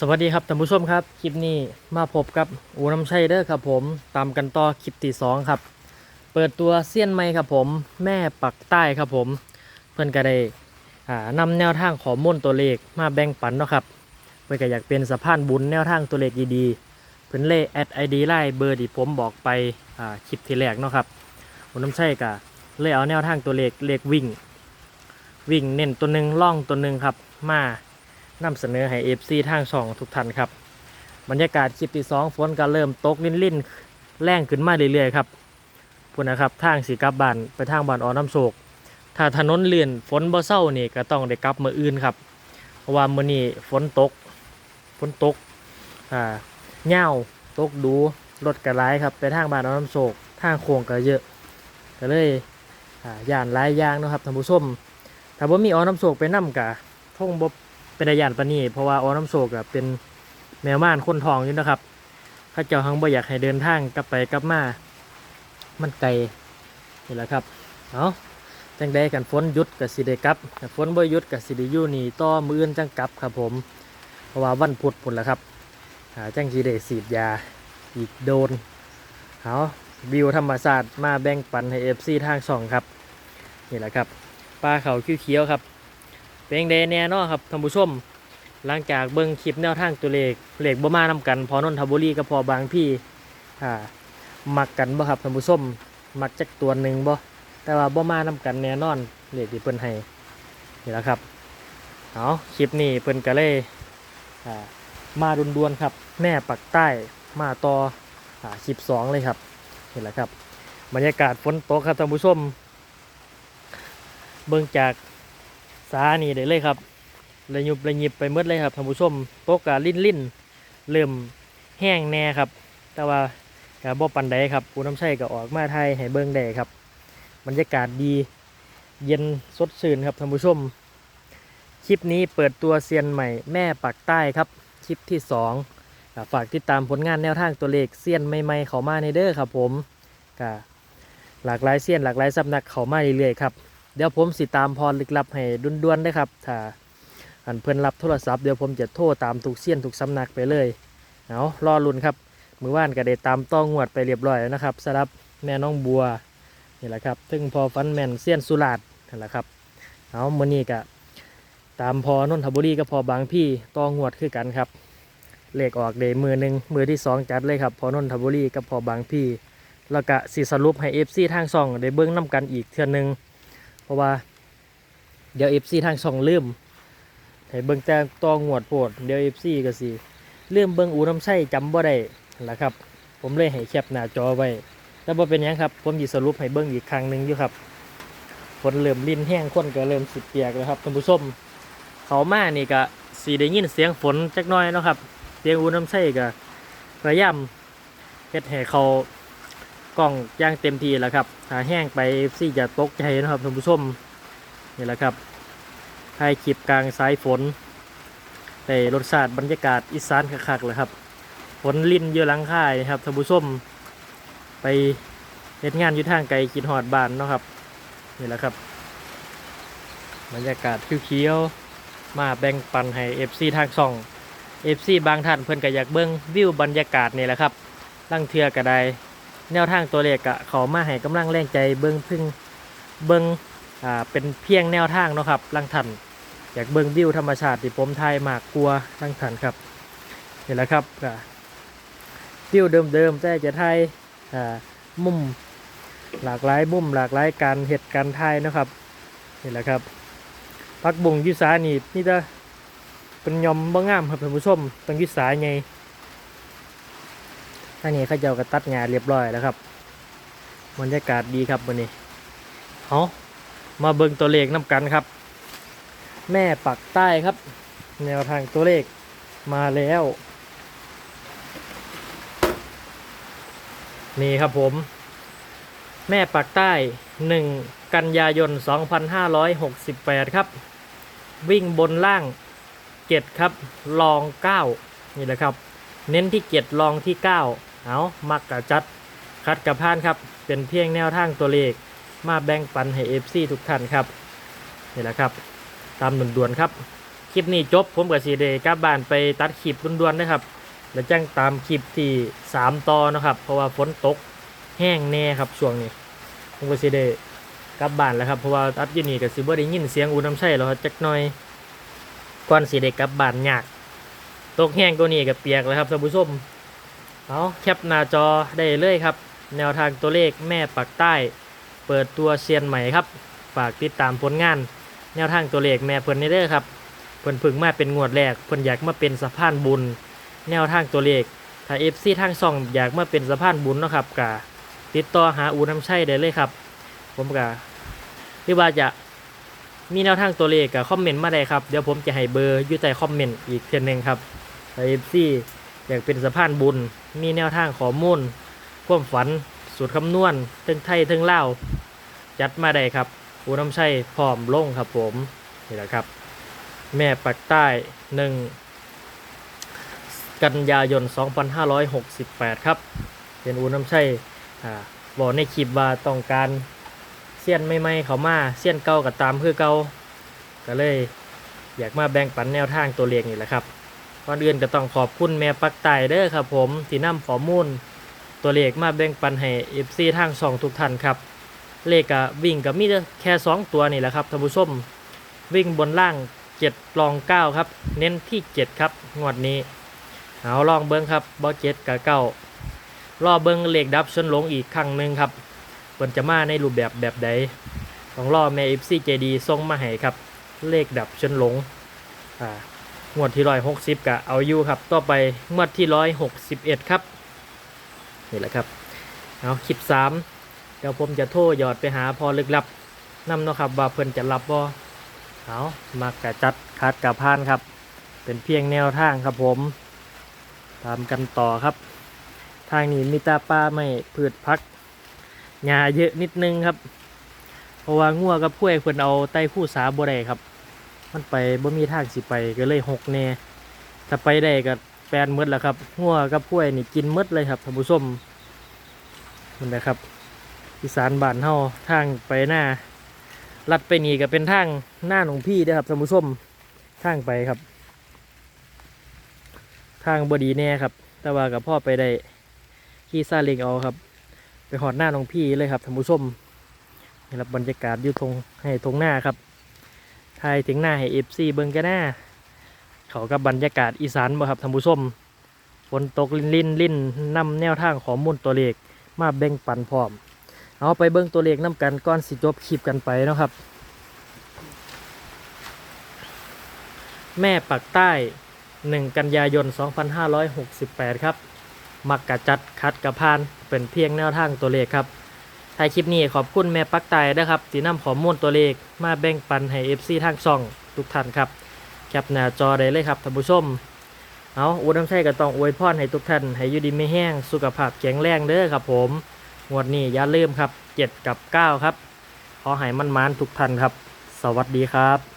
สวัสดีครับท่านผู้ชมครับ คลิปนี้มาพบกับอูน้ำชัยเด้อครับผมตามกันต่อคลิปที่สองครับ เปิดตัวเซียนไม้ครับผม แม่ปักใต้ครับผม เพื่อนก็ได้อ่านำแนวทางขอมูลตัวเลขมาแบ่งปันเนาะครับเพื่อนก็อยากเป็นสะพานบุญแนวทางตัวเลขดีๆเพื่อนเล่แอดไอดีไล่เบอร์ที่ผมบอกไปคลิปที่แรกเนาะครับอูน้ำชัยก็เลยเอาแนวทางตัวเลขเลขวิ่ง วิ่งเน้นตัวหนึ่งล่องตัวหนึ่งครับมา นำเสนอให้ FC ทางช่องทุกท่านครับ บรรยากาศคลิปที่สองฝนก็เริ่มตกลิ่นๆแรงขึ้นมาเรื่อยๆครับพูดนะครับทางสีกลับบ้านไปทางบ้านอ่อนน้ำโศก ถ้าถนนเลื่อนฝนบ่เศร้านี่ก็ต้องได้กลับมืออื่นครับเพราะว่ามื้อนี้ฝนตกฝนตกอ่าเหย้าตกดูรถกระไรครับ ไปทางบ้านอ่อนน้ำโศกทางโค้งก็เยอะก็เลยอ่าย่านหลายอย่างนะครับท่านผู้ชมถ้าบ่มีอ่อนน้ำโศกไปนำกะทงบ่ เป็นอาญานปานนีเพราะว่าออน้ำโศกอะเป็นแมวม่านคนทองอยู่นะครับข้าเจ้าหังบ่อยากให้เดินทางกลับไปกลับมา มันไกลนี่แหละครับเอาจังใดกันฝนยุดกับสิได้กลับฝนบ่ยุดกับสิได้อยู่นี่ต่อมืออื่นจังกลับครับผม เพราะว่าวันพุธพุ่นแหละครับหาจังสิได้สีดยาอีกโดนเอาวิวธรรมศาสตร์มาแบ่งปันให้เอฟซีทางสองครับ นี่แหละครับปลาเขาเขียวๆครับ เป็นเดแน่นอนครับท่านผู้ชม หลังจากเบิ้งคลิปแนวทางตัวเลขเลขบ่มานำกัน พอนนทบุรีกับพอบางพี่อ่ามักกันบ่ครับท่านผู้ชมมักจักตัวหนึ่งบ่แต่ว่าบ่มานำกันแน่นอนเลขที่เพิ่นให้นี่แหละครับเอาคลิปนี้เพิ่นก็เลยอ่มาดวนๆครับ แม่ปักใต้มาต่ออ่าคลิปสองเลยครับนี่แหละครับ บรรยากาศฝนตกครับท่านผู้ชม เบิ่งจาก สานี่ได้เลยครับระยุบระยิบไปหมดเลยครับท่านผู้ชมโต๊ะกาลิ้นลิ้นเริ่มแห้งแน่ครับ แต่ว่ากาบ่ปันใดครับปูน้ำใช่ก็ออกมาไทยให้เบิ่งได้ครับบรรยากาศดีเย็นสดชื่นครับท่านผู้ชม คลิปนี้เปิดตัวเซียนใหม่แม่ปักใต้ครับ คลิปที่สองฝากติดตามผลงานแนวทางตัวเลขเซียนใหม่ๆเขามาในเด้อครับผมก็หลากหลายเซียนหลากหลายสำนักเขามาเรื่อยๆครับ เดี๋ยวผมสิตามพรลึกลับให้ด่วนๆได้ครับถ้าอันเพื่อนรับโทรศัพท์เดี๋ยวผมจะโทรตามทุกเสี้ยนทุกสำนักไปเลยเอารอลุ้นครับมือว่านก็ได้ตามต้องงวดไปเรียบร้อยแล้วนะครับสำหรับแม่น้องบัวนี่แหละครับซึ่งพอฟันแมนเสี้ยนสุราษฎร์นั่นแหละครับเอามือนี้ก็ตามพอนนทบุรีก็พอบางพี่ต้องงวดคือกันครับเลขออกเดมือหนึ่งมือที่สองจัดเลยครับพอนนทบุรีกับพอบางพี่แล้วก็สิสรุปให้เอฟซีทางซองได้เบิ้งน้กันอีกเทื่อหนึง เพราะว่า เดี๋ยวเอฟซีทางช่องลืมให้เบิ่งแต่ตองวดโพดเดี๋ยวเอฟซีก็สิลืมเบิ่งอูน้ำใช่จำบ่ได้นั่นล่ะครับ ผมเลยให้แคปหน้าจอไว้แต่บ่เป็นยังครับ ผมสิสรุปให้เบิ่งอีกครั้งหนึ่งอยู่ครับฝนเริ่มลิ้นแห้งคนก็เริ่มสิเปียกแล้วครับท่านผู้ชมเขามานี่ก็สีได้ยินเสียงฝนจักหน้อยนะครับ เสียงอูน้ำใช่ก็พยายามเฮ็ดให้เขา กล้องย่างเต็มทีแล้วครับถ้าแห้งไปซี่จะตกใจนะครับท่านผู้ชมนี่แหละครับถ่ายคลิปกลางสายฝนได้รสชาติบรรยากาศอีสานคักๆเลยครับฝนลิ่นเยอะหลังค่ายนะครับท่านผู้ชมไปเฮ็ดงานอยู่ทางไกลกินหอดบานเนาะครับนี่แหละครับบรรยากาศเขียวๆมาแบ่งปันให้ FC ทางช่อง FC บางท่านเพิ่อนก็อยากเบิ่งวิวบรรยากาศนี่แหละครับ ลังเทือก็ได แนวทางตัวเลขกะเขามาให้กำลังแรงใจเบิ่งพึ่งเบิ่งอ่าเป็นเพียงแนวทางเนาะครับลังทันอยากเบิ่งวิวธรรมชาติที่ผมไทยมากกลัวลังทันครับนี่แหละครับก็วิวเดิมๆแต่จะไทยอ่ามุมหลากหลายมุมหลากหลายการเหตุการไทยนะครับนี่แหละครับพักบุงยุสานี่นี่จะเป็นยอมบ้งงามครับท่านผู้ชมต้องยุสาไงท่างนี้ข้าเจ้าก็ตัดงานเรียบร้อยแล้วครับบรรยากาศดีครับวันนี้เอามาเบิ่งตัวเลขน้ำกันครับ แม่ปักใต้ครับ แนวทางตัวเลขมาแล้ว นี่ครับผม แม่ปักใต้ 1 กันยายน 2568 ครับ วิ่งบนล่าง 7 ครับ ลอง 9 นี่แหละครับ เน้นที่ 7 ลองที่ 9 เอามักกะจัดคัดกับพานครับ เป็นเพียงแนวทางตัวเลข มาแบ่งปันให้เอฟซีทุกท่านครับนี่แหละครับ ตามด่วนๆครับ คลิปนี้จบผมกับสีเดกลับบ้านไปตัดคลิปด่วนๆนะครับ แล้วจังตามคลิปที่สามต่อนะครับ เพราะว่าฝนตกแห้งแน่ครับช่วงนี้ ผมก็สิได้กลับบ้านแล้วครับ เพราะว่าตัดยู่นี่ก็สิบ่ได้ยินเสียงอูน้ำใช่แล้วครับจักหน่อยก่อนสิได้กลับบ้านยาก ตกแห้งตัวนี้ก็เปียกแล้วครับท่านผู้ชม เอาแคปหน้าจอได้เลยครับ แนวทางตัวเลขแม่ปักใต้ เปิดตัวเซียนใหม่ครับ ฝากติดตามผลงาน แนวทางตัวเลขแม่เพิ่นนี่เด้อครับเพิ่นพึ่งมาเป็นงวดแรกเพิ่นอยากมาเป็นสะพานบุญ แนวทางตัวเลขถ้า FC ทางช่องอยากมาเป็นสะพานบุญเนาะครับกะติดต่อหาอูน้ำชัยได้เลยครับ ผมกะหรือว่าจะมีแนวทางตัวเลขกะคอมเมนต์มาได้ครับ เดี๋ยวผมจะให้เบอร์อยู่ใต้คอมเมนต์อีกเพียงหนึ่งครับถ้า FC อยากเป็นสะพานบุญ มีแนวทางข้อมูลความฝัน สูตรคำนวณเทิงไทยเทิงเล่าวจัดมาได้ครับอูน้ำชัยพร้อมลงครับผมนี่แหละครับ แม่ปักใต้หนึ่งกันยายน 2568 ครับเป็นอูน้ำชัยอ่าบอกในคลิปว่าต้องการเสี้ยนไม่ไม่เขามาเสี้ยนเก่ากับตามเพื่อเก่าก็เลยอยากมาแบ่งปันแนวทางตัวเลขนี่แหละครับ ก่อนอื่นก็ต้องขอบคุณแม่ปักใต้เด้อครับผมที่นำข้อมูล ตัวเลขมาแบ่งปันให้ FC ทางสองทุกท่านครับ เลขกะวิ่งกับมีแค่ 2 ตัวนี่แหละครับท่านผู้ชมวิ่งบนล่าง7รอง 9 ครับ เน้นที่ 7 ครับ งวดนี้ เอาลองเบิ้งครับบอเจ็ดกับเก้ารอเบิ้งเลขดับชนหลงอีกครั้งหนึ่งครับเปิ่นจะมาในรูปแบบแบบใดต้องรอแม่เอฟซีเจดีส่งมาให้ครับ เลขดับชนหลงอ่า งวดที่ร้อยหกสิบกะเอาอยู่ครับ ต่อไปงวดที่ร้อยหกสิบเอ็ดครับ นี่แหละครับ เอาคลิปสามเดี๋ยวผมจะโทรหยอดไปหาพอลึกลับนำเนาะครับ ว่าเพิ่นจะรับบ่เอามากะจัดคัดกะพานครับ เป็นเพียงแนวทางครับผม ตามกันต่อครับ ทางนี้มีตาป้าไม่พืชพักหญ้าเยอะนิดนึงครับ เพราะว่างัวกับกล้วยเพิ่นเอาไต้ผู้สาบ่ได้ครับ มันไปบ่มีทางสิไปก็เลยหกแน่ถ้าไปได้ก็แปลนหมดแล้วครับงัวกับกล้วยนี่กินหมดเลยครับท่านผู้ชมมันนะครับอีสานบ้านเฮาทางไปหน้าลัดไปนี่ก็เป็นทางหน้าหนองพี่เด้อครับท่านผู้ชมทางไปครับ ทางบดีแน่ครับ แต่ว่ากับพ่อไปได้ขี่ซาเล็งเอาครับ ไปหอดหน้าน้องพี่เลยครับท่านผู้ชมนี่ครับบรรยากาศอยู่ตรงให้ตรงหน้าครับ ทายถึงหน้าให้เอฟซีเบิงกันหน้าเขากับบรรยากาศอีสานบ่ครับท่านผู้ชมฝนตกลินลินลินนำแนวทางข้อมูลตัวเลขมาแบ่งปันพร้อม เอาไปเบิ่งตัวเลขน้ำกันก่อนสิจบคลิปกันไปนะครับ แม่ปักใต้ 1 กันยายน 2568 ครับ มักกะจัดคัดกระพานเป็นเพียงแนวทางตัวเลขครับ ท้ายคลิปนี้ขอบคุณแม่ปักไตนะครับที่นำข้อมูลตัวเลขมาแบ่งปันให้ FC ทางช่องทุกท่านครับแคปหน้าจอได้เลยครับท่านผู้ชม เอาอูน้ำใช่ก็ต้องอวยพรให้ทุกท่านให้อยู่ดีไม่แห้งสุขภาพแข็งแรงเด้อครับผมงวดนี้อย่าลืมครับ 7 กับ 9 ครับ ขอให้มันมานทุกท่านครับ สวัสดีครับ